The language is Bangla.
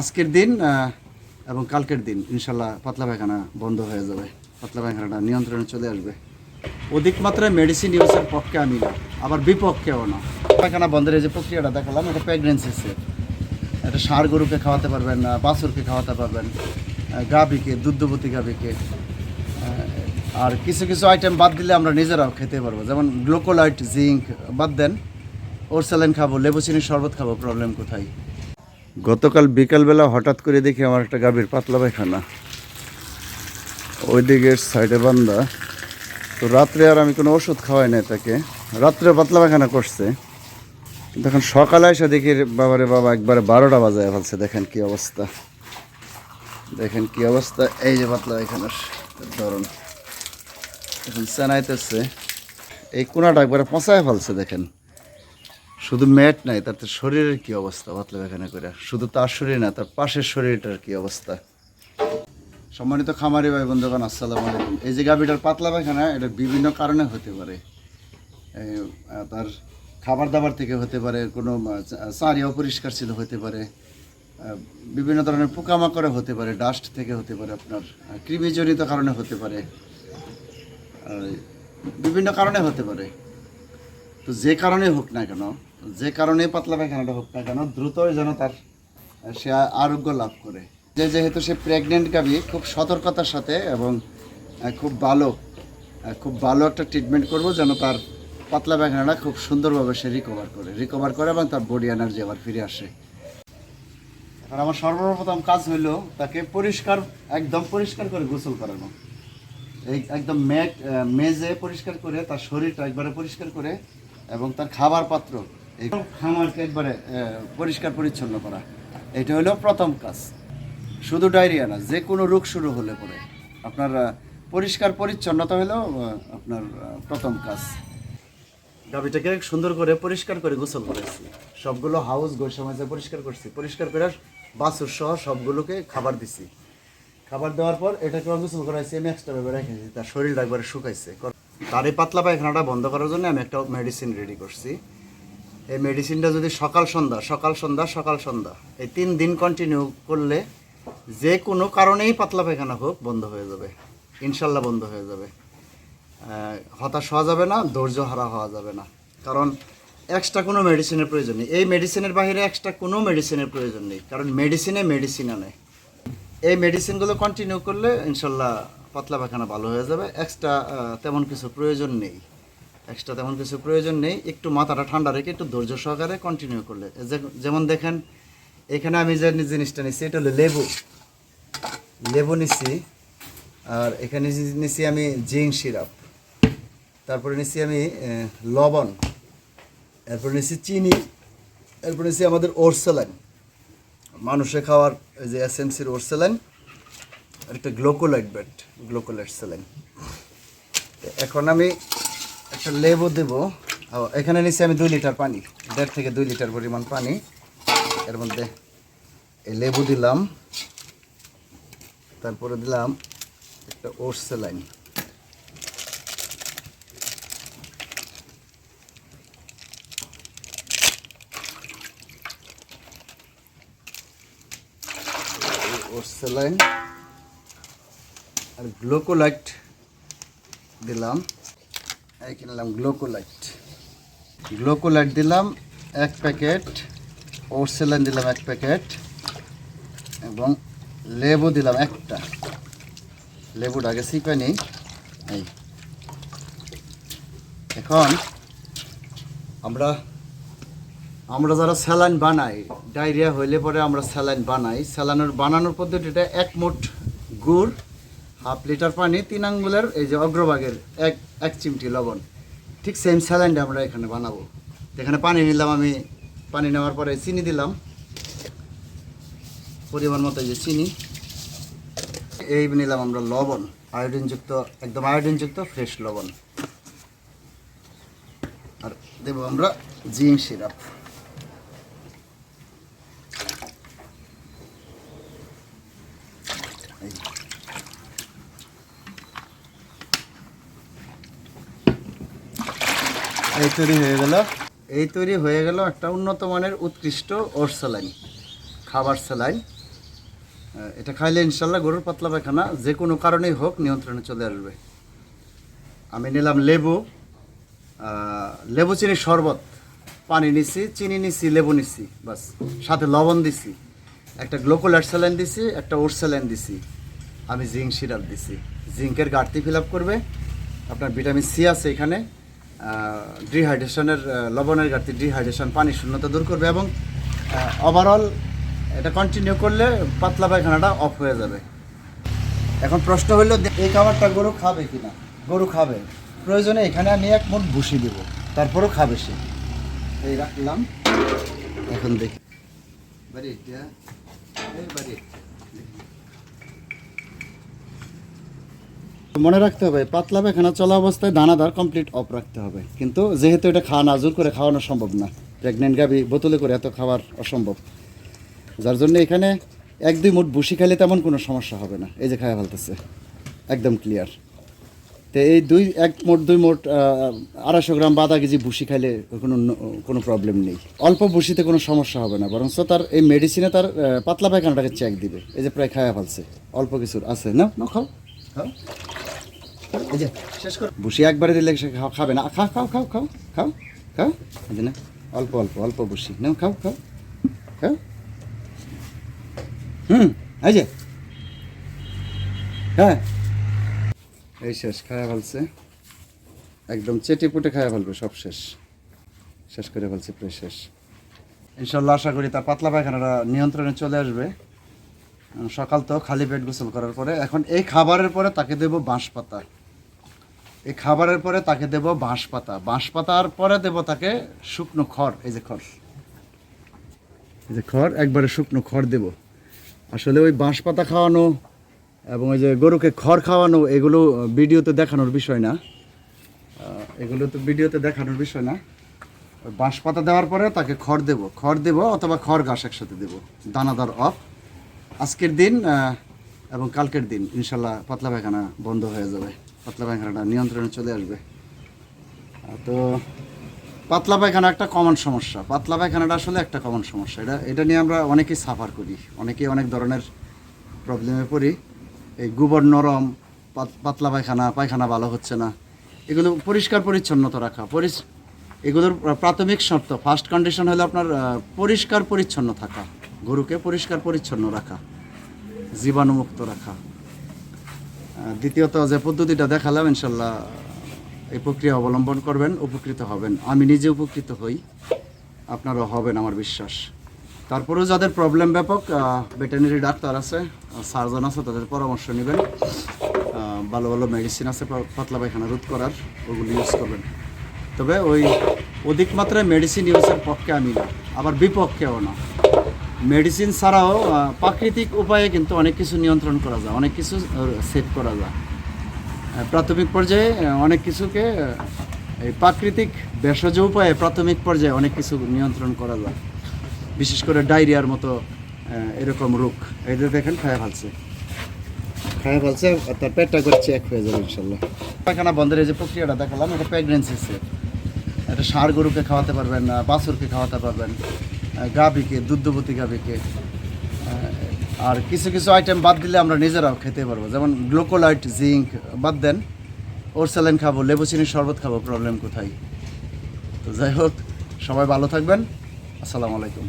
আজকের দিন এবং কালকের দিন, ইনশাল্লাহ পাতলা পায়খানা বন্ধ হয়ে যাবে। পাতলা পায়খানাটা নিয়ন্ত্রণে চলে আসবে। অধিক মাত্রায় মেডিসিন ইউজের পক্ষে আমি না, আবার বিপক্ষেও না। পায়খানা বন্ধের যে প্রক্রিয়াটা দেখালাম, এটা প্রেগনেন্সিসে এটা ষাঁড় গরুকে খাওয়াতে পারবেন বাছুরকে খাওয়াতে পারবেন গাভীকে, দুগ্ধবতী গাভীকে। আর কিছু কিছু আইটেম বাদ দিলে আমরা নিজেরাও খেতে পারব। যেমন গ্লোকোলাইট জিঙ্ক বাদ দেন, ওর স্যালাইন খাব লেবু চিনির শরবত খাব প্রবলেম কোথায়? গতকাল বিকালবেলা হঠাৎ করে দেখি আমার একটা গাভীর পাতলা পায়খানা। ওই দিকের সাইডে বান্দা। তো রাত্রে আর আমি কোনো ওষুধ খাওয়াই নাই তাকে। রাত্রে পাতলা পায়খানা করছে। দেখুন, সকালে এসে দেখি বাবারে বাবা, একবারে বারোটা বাজায় ফেলছে। দেখেন কি অবস্থা। দেখেন কি অবস্থা। এই যে পাতলা পায়খানার ধরুন। এখন চেনাইতেছে এই কোনাটা একবারে পচায় ফেলছে, দেখেন। শুধু ম্যাট নাই, তার তো শরীরের কি অবস্থা পাতলা পায়খানা করে শুধু তার শরীর না, তার পাশের শরীরটার কি অবস্থা? সম্মানিত খামারি ভাই, বন্ধুগণ, আসসালামু আলাইকুম। এই যে গাভীটার পাতলা পায়খানা, এটা বিভিন্ন কারণে হতে পারে। তার খাবার দাবার থেকে হতে পারে, কোনো চারি অপরিষ্কার ছিল হতে পারে বিভিন্ন ধরনের পোকামাকড়ে হতে পারে, ডাস্ট থেকে হতে পারে আপনার কৃমিজনিত কারণে হতে পারে বিভিন্ন কারণে হতে পারে। তো যে কারণে হোক না কেন, যে কারণে পাতলা পায়খানাটা হোক না কেন, দ্রুতই যেন তার, সে আরোগ্য লাভ করে। যে যেহেতু সে প্রেগনেন্ট গাভী, খুব সতর্কতার সাথে এবং খুব ভালো খুব ভালো একটা ট্রিটমেন্ট করব যেন তার পাতলা পায়খানাটা খুব সুন্দরভাবে সে রিকভার করে রিকভার করে এবং তার বডি এনার্জি আবার ফিরে আসে। এখন আমার সর্বপ্রথম কাজ হলো তাকে পরিষ্কার, একদম পরিষ্কার করে গোসল করানো। একদম মেট মেজে পরিষ্কার করে তার শরীরটা একবারে পরিষ্কার করে এবং তার খাবার পাত্র। এই খামারকে একবারে পরিষ্কার পরিচ্ছন্ন করা। এটা হলো প্রথম কাজ। শুধু ডায়রিয়া না, যে কোনো রোগ শুরু হলে পরে। আপনার পরিষ্কার পরিচ্ছন্নতা হলো আপনার প্রথম কাজ। গাভিটাকে সুন্দর করে পরিষ্কার করে গোসল করেছি। সবগুলো হাউস গোসা মাঝে পরিষ্কার করছি। পরিষ্কার করে বাছুর সহ সবগুলোকে খাবার দিছি। খাবার দেওয়ার পর এটাকে গোসল করাইছি, আমি এক্সট্রা ভাবে রেখেছি তার শরীরটা একবারে শুকাইছে তার এই পাতলা পায়খানাটা বন্ধ করার জন্য আমি একটা মেডিসিন রেডি করছি। এই মেডিসিনটা যদি সকাল সন্ধ্যা সকাল সন্ধ্যা সকাল সন্ধ্যা, এই তিন দিন কন্টিনিউ করলে যে কোনো কারণেই পাতলা পায়খানা হোক, বন্ধ হয়ে যাবে। ইনশাল্লাহ বন্ধ হয়ে যাবে। হতাশ হওয়া যাবে না, ধৈর্য হারা হওয়া যাবে না। কারণ এক্সট্রা কোনো মেডিসিনের প্রয়োজন নেই। এই মেডিসিনের বাইরে এক্সট্রা কোনো মেডিসিনের প্রয়োজন নেই। কারণ মেডিসিনে মেডিসিন আনে এই মেডিসিনগুলো কন্টিনিউ করলে ইনশাল্লাহ পাতলা পায়খানা ভালো হয়ে যাবে। এক্সট্রা তেমন কিছু প্রয়োজন নেই। এক্সট্রা তেমন কিছু প্রয়োজন নেই। একটু মাথাটা ঠান্ডা রেখে একটু ধৈর্য সহকারে কন্টিনিউ করলে। যেমন দেখেন, এখানে আমি যে জিনিসটা নিচ্ছি, এটা হলো লেবু। লেবু নিচ্ছি, আর এখানে নিচ্ছি আমি জিং সিরাপ। তারপরে নিচ্ছি আমি লবণ। এরপরে নিচ্ছি চিনি। এরপরে নিচ্ছি আমাদের ওরসেলাইন মানুষে খাওয়ার যে এসএমসির ওরসেলাইন একটা গ্লোকোলাইট ব্যাট, গ্লোকোলাইট সেলাইন। এখন আমি একটা লেবু দেবো। এখানে নিচ্ছি আমি দুই লিটার পানি, দেড় থেকে দুই লিটার পরিমাণ পানি। এর মধ্যে এই লেবু দিলাম। তারপরে দিলাম একটা ওটস স্যালাইন ওটস স্যালাইন আর গ্লোকোলাইট দিলাম। এই কিনলাম গ্লোকোলাইট। গ্লোকোলাইট দিলাম, এক প্যাকেট। ওটস স্যালাইন দিলাম এক প্যাকেট। এবং লেবু দিলাম একটা। লেবুটা আগে সিপে নিই। এই। এখন আমরা আমরা যারা স্যালাইন বানাই, ডায়রিয়া হইলে পরে আমরা স্যালাইন বানাই। স্যালাইনের বানানোর পদ্ধতিটা এক মুঠ গুড় হাফ লিটার পানি, তিন আঙ্গুলের এই যে অগ্রভাগের এক এক চিমটি লবণ। ঠিক সেম স্যালাইনটা আমরা এখানে বানাবো। এখানে পানি নিলাম আমি। পানি নেওয়ার পরে চিনি দিলাম। পরিমাণ মতো যে চিনি। এই নিলাম আমরা লবণ আয়োডিনযুক্ত একদম আয়োডিনযুক্ত ফ্রেশ লবণ। আর দেবো আমরা জিং সিরাপ। এই। তৈরি হয়ে গেল। এই তৈরি হয়ে গেল একটা উন্নত মানের উৎকৃষ্ট ওর স্যালাইন খাবার স্যালাইন এটা খাইলে ইনশাল্লাহ গরুর পাতলা পায়খানা যে কোনো কারণেই হোক নিয়ন্ত্রণে চলে আসবে। আমি নিলাম লেবু লেবু চিনি শরবত, পানি নিছি, চিনি নিছি, লেবু নিছি, বাস। সাথে লবণ দিছি, একটা গ্লোকোলার স্যালাইন দিছি, একটা ওর স্যালাইন দিছি। আমি জিঙ্ক সিরাপ দিছি। জিঙ্কের ঘাটতি ফিল আপ করবে। আপনার ভিটামিন সি আছে এখানে। ডিহাইড্রেশনের লবণের ঘাটতি ডিহাইড্রেশন পানি শূন্যতা দূর করবে এবং ওভারঅল এটা কন্টিনিউ করলে পাতলা পায়খানাটা অফ হয়ে যাবে। এখন প্রশ্ন হলো, এই খাবারটা গরু খাবে কি না গরু খাবে। প্রয়োজনে এখানে আমি এক মুঠ ভুসি দেব, তারপরও খাবে সে। এই রাখলাম। এখন দেখি। বাড়ি বাড়ি। মনে রাখতে হবে, পাতলা পায়খানা চলা অবস্থায় দানাদার কমপ্লিট অফ রাখতে হবে। কিন্তু যেহেতু এটা খাওয়া না জোর করে খাওয়ানো সম্ভব না প্রেগনেন্ট গাবি বোতলে করে এত খাওয়ার অসম্ভব। যার জন্য এখানে এক দুই মুঠ ভুসি খাইলে তেমন কোনো সমস্যা হবে না। এই যে খাওয়া ফেলতেছে, একদম ক্লিয়ার তো এই দুই, এক মোট দুই মোট আড়াইশো গ্রাম বাদা কেজি ভুসি খাইলে কোনো কোনো প্রবলেম নেই। অল্প ভুসিতে কোনো সমস্যা হবে না, বরঞ্চ তার এই মেডিসিনে তার পাতলা পায়খানাটাকে চেক দিবে। এই যে প্রায় খাওয়া ফেলছে। অল্প কিছুর আছে না না খাও। খাও। এই শেষ কর। ভুসি একবারে দিলে সে খাবে না। খাও খাও খাও খাও খাও খাও। এই না, অল্প অল্প অল্প ভুসি নাও, খাও খাও খাও। হুম, এই যে। হ্যাঁ। এই শেষ, খায়া ফেলছে। একদম চেটে পুটে খায়া ফেলবে, সব শেষ। শেষ করে ফেলছে, প্রায় শেষ। ইনশাল্লাহ আশা করি তার পাতলা পায়খানাটা নিয়ন্ত্রণে চলে আসবে। সকাল তো খালি পেট গোসল করার পরে। এখন এই খাবারের পরে তাকে দেব বাঁশ পাতা এই খাবারের পরে তাকে দেব বাঁশ পাতা বাঁশ পাতার পরে দেব তাকে শুকনো খড়, এই যে খড়। এই যে খড়, একবারে শুকনো খড় দেব। আসলে ওই বাঁশ পাতা খাওয়ানো এবং ওই যে গরুকে খড় খাওয়ানো, এগুলো ভিডিওতে দেখানোর বিষয় না। এগুলো তো ভিডিওতে দেখানোর বিষয় না। বাঁশ পাতা দেওয়ার পরে তাকে খড় দেব। খড় দেব অথবা খড় ঘাস একসাথে দেব। দানাদার অফ। আজকের দিন এবং কালকের দিন, ইনশাল্লাহ পাতলা পায়খানা বন্ধ হয়ে যাবে। পাতলা পায়খানাটা, নিয়ন্ত্রণে চলে আসবে। তো পাতলা পায়খানা একটা কমন সমস্যা। পাতলা পায়খানাটা আসলে একটা কমন সমস্যা। এটা এটা নিয়ে আমরা অনেকেই সাফার করি। অনেকেই অনেক ধরনের প্রবলেমে পড়ি। এই গোবর নরম পাতলা পায়খানা পায়খানা ভালো হচ্ছে না। এগুলো পরিষ্কার পরিচ্ছন্নতা রাখা। পরিস, এগুলোর প্রাথমিক শর্ত ফার্স্ট কন্ডিশন হলো আপনার পরিষ্কার পরিচ্ছন্ন থাকা। গরুকে পরিষ্কার পরিচ্ছন্ন রাখা। জীবাণুমুক্ত রাখা। দ্বিতীয়ত যে পদ্ধতিটা দেখালাম, ইনশাল্লাহ এই প্রক্রিয়া অবলম্বন করবেন, উপকৃত হবেন। আমি নিজে উপকৃত হই, আপনারাও হবেন, আমার বিশ্বাস। তারপরেও যাদের প্রবলেম ব্যাপক ভেটেরিনারি ডাক্তার আছে সার্জন আছে, তাদের পরামর্শ নেবেন। ভালো ভালো মেডিসিন আছে পাতলা পায়খানা রোধ করার, ওগুলো ইউজ করবেন। তবে ওই অধিক মাত্রায় মেডিসিন ইউজের পক্ষে আমি না, আবার বিপক্ষেও না। মেডিসিন ছাড়াও প্রাকৃতিক উপায়ে কিন্তু অনেক কিছু নিয়ন্ত্রণ করা যায় অনেক কিছু সেট করা যায়। প্রাথমিক পর্যায়ে অনেক কিছুকে এই প্রাকৃতিক ভেষজ উপায়ে প্রাথমিক পর্যায়ে অনেক কিছু নিয়ন্ত্রণ করা যায়। বিশেষ করে ডায়রিয়ার মতো এরকম রোগ। যে দেখেন খায়া ফেলছে। খায়া ফেলছে তার পেটটা করে চেক হয়ে যাবে ইনশাল্লাহ। পায়খানা বন্ধের যে প্রক্রিয়াটা দেখালাম এটা প্রেগনেন্সি সেট এটা ষাঁড় গরুকে খাওয়াতে পারবেন আহ, বাছুরকে খাওয়াতে পারবেন। গাভীকে, দুগ্ধবতী গাভীকে আর কিছু কিছু আইটেম বাদ দিলে আমরা নিজেরাও খেতে পারব। যেমন গ্লোকোলাইট, জিঙ্ক বাদ দেন ওর স্যালাইন খাব লেবু চিনির শরবত খাব প্রবলেম কোথায়? তো যাই হোক, সবাই ভালো থাকবেন। আসসালামু আলাইকুম।